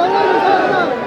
ತನಿಖೆ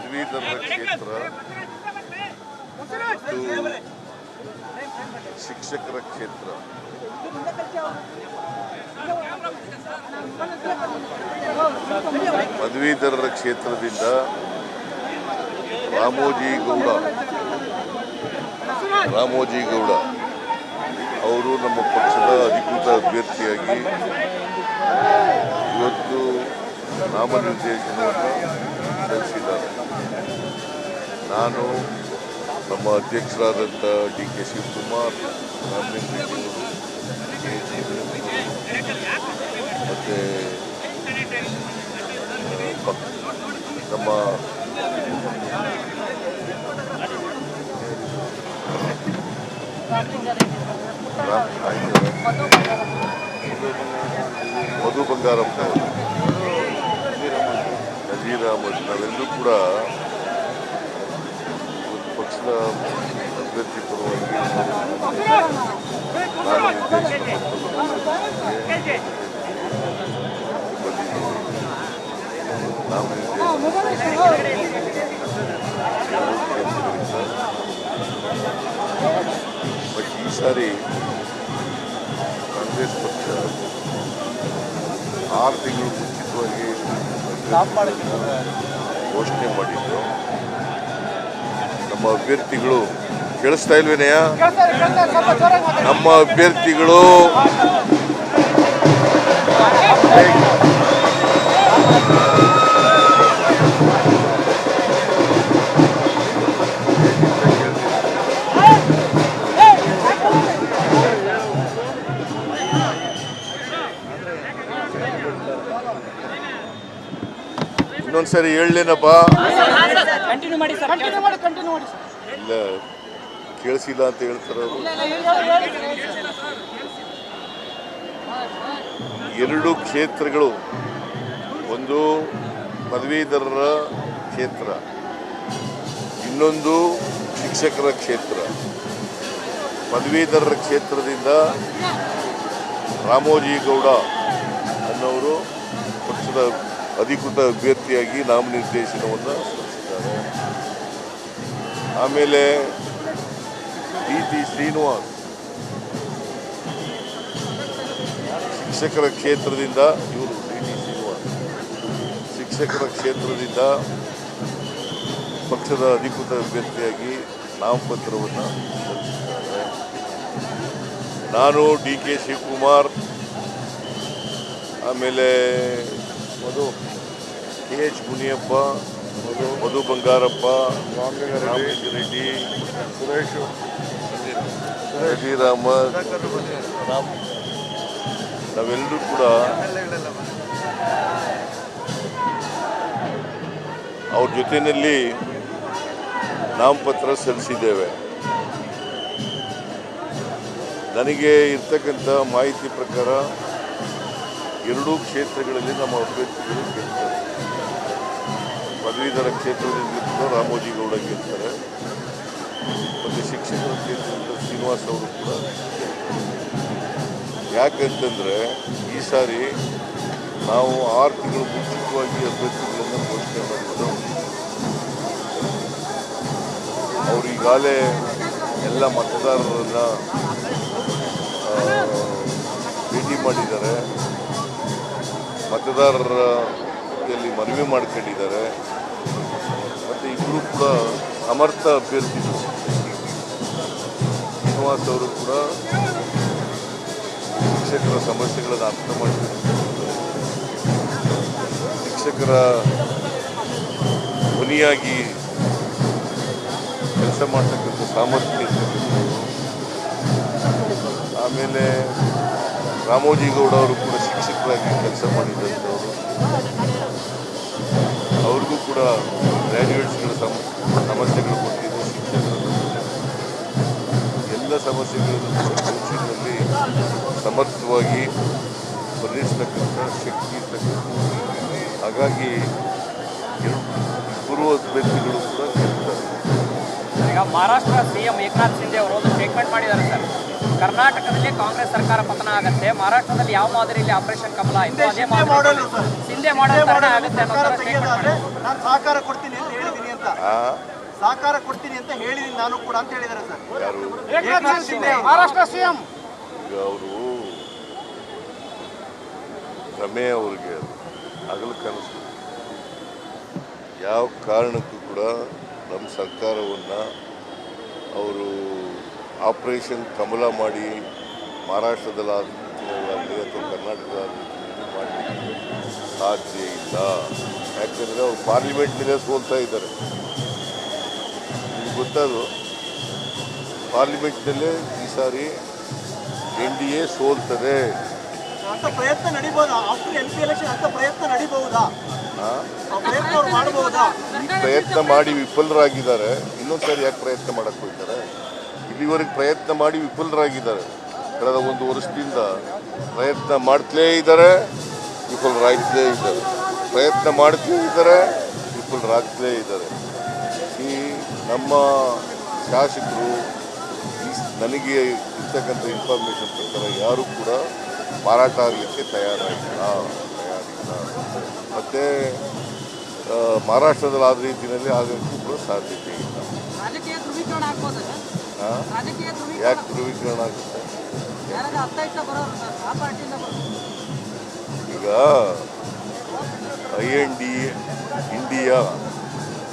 ಈಗ ಇಲ್ಲಿ ಪದವೀಧರ ಕ್ಷೇತ್ರ ಶಿಕ್ಷಕರ ಕ್ಷೇತ್ರ. ಪದವೀಧರರ ಕ್ಷೇತ್ರದಿಂದ ರಾಮೋಜಿ ಗೌಡ. ರಾಮೋಜಿ ಗೌಡ ಅವರು ನಮ್ಮ ಪಕ್ಷದ ಅಧಿಕೃತ ಅಭ್ಯರ್ಥಿಯಾಗಿ ಇವತ್ತು ನಾಮನಿರ್ದೇಶನವನ್ನು ಸಲ್ಲಿಸಿದ್ದಾರೆ. ನಾನು ನಮ್ಮ ಅಧ್ಯಕ್ಷರಾದಂಥ ಡಿ ಕೆ ಶಿವಕುಮಾರ್ ಮತ್ತು ನಮ್ಮ ರಾಮ್ ಮಧು ಬಂಗಾರಪ್ಪ ನಜೀರ್ ಅಹಮದ್ ನಾವೆಲ್ಲರೂ ಕೂಡ ಇವತ್ತು ಪಕ್ಷದ ಅಭ್ಯರ್ಥಿ ಪರವಾಗಿ ನಾನು ನಿರ್ದೇಶನ ಬಂದಿದ್ದೀನಿ ನಾಮನಿರ್ದೇಶನ ಬಟ್ ಈ ಸಾರಿ ಕಾಂಗ್ರೆಸ್ ಪಕ್ಷ ಆರು ತಿಂಗಳು ಮುಂಚಿತವಾಗಿ ಘೋಷಣೆ ಮಾಡಿದ್ದು ನಮ್ಮ ಅಭ್ಯರ್ಥಿಗಳು ಕೇಳಿಸ್ತಾ ಇಲ್ವಿನಯ್ಯ? ನಮ್ಮ ಅಭ್ಯರ್ಥಿಗಳು ಹೇಳಲೇನಪ್ಪ? ಮಾಡಿ ಸರ್ ಇಲ್ಲ ಕೇಳಿಸಿಲ್ಲ ಅಂತ ಹೇಳ್ತಾರೆ ಅವರು. ಎರಡು ಕ್ಷೇತ್ರಗಳು. ಒಂದು ಪದವೀಧರರ ಕ್ಷೇತ್ರ. ಇನ್ನೊಂದು ಶಿಕ್ಷಕರ ಕ್ಷೇತ್ರ. ಪದವೀಧರರ ಕ್ಷೇತ್ರದಿಂದ ರಾಮೋಜಿ ಗೌಡ ಅನ್ನೋರು ಪಕ್ಷದ ಅಧಿಕೃತ ಅಭ್ಯರ್ಥಿಯಾಗಿ ನಾಮನಿರ್ದೇಶನವನ್ನು ಸಲ್ಲಿಸಿದ್ದಾರೆ. ಆಮೇಲೆ ಡಿ ಟಿ ಶ್ರೀನಿವಾಸ್, ಶಿಕ್ಷಕರ ಕ್ಷೇತ್ರದಿಂದ ಇವರು ಡಿ ಟಿ ಶ್ರೀನಿವಾಸ್. ಶಿಕ್ಷಕರ ಕ್ಷೇತ್ರದಿಂದ ಪಕ್ಷದ ಅಧಿಕೃತ ಅಭ್ಯರ್ಥಿಯಾಗಿ ನಾಮಪತ್ರವನ್ನು ಸಲ್ಲಿಸಿದ್ದಾರೆ. ನಾನು ಡಿ ಕೆ ಶಿವಕುಮಾರ್, ಆಮೇಲೆ ಮಧು. K H Muniyappa Madhu Madhu Bangarappa Reddy Suresh. Shriram Ram. ನಾವೆಲ್ಲರೂ ಕೂಡ ಅವ್ರ ಜೊತೆಯಲ್ಲಿ ನಾಮಪತ್ರ ಸಲ್ಲಿಸಿದ್ದೇವೆ. ನನಗೆ ಇರ್ತಕ್ಕಂಥ ಮಾಹಿತಿ ಪ್ರಕಾರ ಎರಡೂ ಕ್ಷೇತ್ರಗಳಲ್ಲಿ ನಮ್ಮ ಅಭ್ಯರ್ಥಿಗಳು ಗೆಲ್ತಾರೆ. ಪದವೀಧರ ಕ್ಷೇತ್ರದಿಂದ ರಾಮೋಜಿಗೌಡ ರಾಮೋಜಿ ಗೌಡ ಗೆಲ್ತಾರೆ. ಮತ್ತು ಶಿಕ್ಷಕರ ಕ್ಷೇತ್ರದಿಂದ ಶ್ರೀನಿವಾಸ್ ಅವರು ಕೂಡ ಯಾಕಂತಂದರೆ ಈ ಸಾರಿ ನಾವು ಆರು ತಿಂಗಳು ಮುಂಚಿತವಾಗಿ ಅಭ್ಯರ್ಥಿಗಳನ್ನು ಘೋಷಣೆ ಮಾಡಿದ್ದರು ಅವರು ಈಗಾಗಲೇ ಎಲ್ಲ ಮತದಾರರನ್ನು ಭೇಟಿ ಮಾಡಿದ್ದಾರೆ. ಮತದಾರರ ಜೊತೆಯಲ್ಲಿ ಮನವಿ ಮಾಡ್ಕೊಂಡಿದ್ದಾರೆ. ಮತ್ತು ಇಬ್ಬರು ಕೂಡ ಸಮರ್ಥ ಅಭ್ಯರ್ಥಿಗಳು. ಶ್ರೀನಿವಾಸ್ ಅವರು ಕೂಡ ಶಿಕ್ಷಕರ ಸಮಸ್ಯೆಗಳನ್ನು ಅರ್ಥ ಮಾಡಿಕೊಂಡಿದ್ದಾರೆ. ಶಿಕ್ಷಕರ ಧ್ವನಿಯಾಗಿ ಕೆಲಸ ಮಾಡ್ತಕ್ಕಂಥ ಸಾಮರ್ಥ್ಯ ಆಮೇಲೆ ರಾಮೋಜಿಗೌಡ ಅವರು ಕೂಡ ಶಿಕ್ಷಕರಾಗಿ ಕೆಲಸ ಮಾಡಿದಂಥವರು ಅವ್ರಿಗೂ ಕೂಡ ಗ್ರ್ಯಾಜುಯೇಟ್ಸ್ಗಳ ಸಮ, ಸಮಸ್ಯೆಗಳು ಗೊತ್ತಿದೆ ಶಿಕ್ಷಕರ. ಎಲ್ಲ ಸಮಸ್ಯೆಗಳನ್ನು ಕೌನ್ಸಿಲ್ನಲ್ಲಿ ಸಮರ್ಥವಾಗಿ ಪರಿಹರಿಸ್ತಕ್ಕಂಥ ಶಕ್ತಿ ಇರ್ತಕ್ಕಂಥ ಹಾಗಾಗಿ ಪೂರ್ವ ಅಭ್ಯರ್ಥಿಗಳು ಕೂಡ ಈಗ ಮಹಾರಾಷ್ಟ್ರ ಸಿಎಂ ಏಕನಾಥ್ ಶಿಂದೆ ಅವರು ಒಂದು ಸ್ಟೇಟ್ಮೆಂಟ್ ಮಾಡಿದ್ದಾರೆ ಸರ್. ಕರ್ನಾಟಕದಲ್ಲಿ ಕಾಂಗ್ರೆಸ್ ಸರ್ಕಾರ ಪತನ ಆಗುತ್ತೆ. ಮಹಾರಾಷ್ಟ್ರದಲ್ಲಿ ಯಾವ ಮಾದರಿಯಲ್ಲಿ ಆಪರೇಷನ್ ಕಮಲ ಆಯಿತು? ಅದೇ ಮಾದರಿ ಸಿಂಧೆ ಮಾಡಲ್ ತರನೇ ಆಗುತ್ತೆ ನಾನು ಸಹಕಾರ ಕೊಡ್ತೀನಿ ಅಂತ ಹೇಳಿದ್ದೀನಿ ಅಂತ. ಆ? ಸಹಕಾರ ಕೊಡ್ತೀನಿ ಅಂತ ಹೇಳಿದೀನಿ ನಾನು ಕೂಡ ಅಂತ ಹೇಳಿದ್ದಾರೆ ಸರ್. ಮಹಾರಾಷ್ಟ್ರ ಸಿಎಂ. ಅವರು ರಮೇ ಅವ್ರಿಗೆ ಹಗಲು ಕನಸು ಯಾವ ಕಾರಣಕ್ಕೂ ಕೂಡ ನಮ್ಮ ಸರ್ಕಾರವನ್ನು ಅವರು ಆಪರೇಷನ್ ಕಮಲ ಮಾಡಿ ಮಹಾರಾಷ್ಟ್ರದಲ್ಲಾಗಲಿ ಅಥವಾ ಕರ್ನಾಟಕದಲ್ಲಿ ಮಾಡಲಿಕ್ಕೆ ಸಾಧ್ಯ ಇಲ್ಲ. ಯಾಕಂದರೆ ಅವ್ರು ಪಾರ್ಲಿಮೆಂಟ್ನಲ್ಲೇ ಸೋಲ್ತಾ ಇದ್ದಾರೆ. ನಿಮ್ಗೆ ಗೊತ್ತದು ಪಾರ್ಲಿಮೆಂಟ್ನಲ್ಲೇ ಈ ಸಾರಿ ಎನ್ ಡಿ ಎ ಸೋಲ್ತದೆ. ಅಂತ ಪ್ರಯತ್ನ ನಡಿಬಹುದಾ ಆಫ್ಟರ್ ಎಂ ಪಿ ಎಲೆಕ್ಷನ್ ಅಂತ ಪ್ರಯತ್ನ ನಡಿಬಹುದಾ ಆ? ಆ ಪ್ರಯತ್ನ ಅವ್ರು ಮಾಡಬಹುದಾ ಈ ಪ್ರಯತ್ನ ಮಾಡಿ ವಿಫಲರಾಗಿದ್ದಾರೆ. ಇನ್ನೊಂದು ಸಾರಿ ಯಾಕೆ ಪ್ರಯತ್ನ ಮಾಡಕ್ಕೆ ಹೋಗ್ತಾರೆ? ಇಲ್ಲಿವರೆಗೆ ಪ್ರಯತ್ನ ಮಾಡಿ ವಿಫಲರಾಗಿದ್ದಾರೆ. ಕಳೆದ ಒಂದು ವರ್ಷದಿಂದ ಪ್ರಯತ್ನ ಮಾಡ್ತಲೇ ಇದ್ದಾರೆ, ವಿಫಲರಾಗ್ತಲೇ ಇದ್ದಾರೆ. ಪ್ರಯತ್ನ ಮಾಡ್ತಲೇ ಇದ್ದಾರೆ, ವಿಫಲರಾಗ್ತಲೇ ಇದ್ದಾರೆ. ಈ ನಮ್ಮ ಶಾಸಕರು ನನಗೆ ಇರ್ತಕ್ಕಂಥ ಇನ್ಫಾರ್ಮೇಷನ್ ಪ್ರಕಾರ ಯಾರು ಕೂಡ ಮಾರಾಟ ಆಗಲಿಕ್ಕೆ ತಯಾರಾಗಿಲ್ಲ, ತಯಾರಿಲ್ಲ. ಮತ್ತು ಮಹಾರಾಷ್ಟ್ರದಲ್ಲಿ ಆದ ರೀತಿಯಲ್ಲಿ ಆಗೋಕ್ಕೂ ಕೂಡ ಸಾಧ್ಯತೆ ಇಲ್ಲ. ಯಾಕೆ ಧ್ರುವೀಕರಣ ಆಗುತ್ತೆ ಈಗ I N D India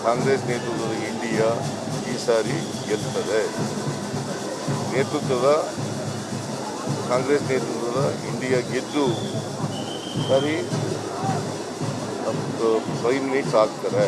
Congress ನೇತೃತ್ವದ ಇಂಡಿಯಾ ಈ ಸಾರಿ ಗೆಲ್ತದೆ. ನೇತೃತ್ವದ ಕಾಂಗ್ರೆಸ್ ನೇತೃತ್ವದ ಇಂಡಿಯಾ ಗೆದ್ದು ಸರಿ ಪ್ರೈಮ್ ಮಿನಿಟ್ಸ್ ಆಗ್ತಾರೆ.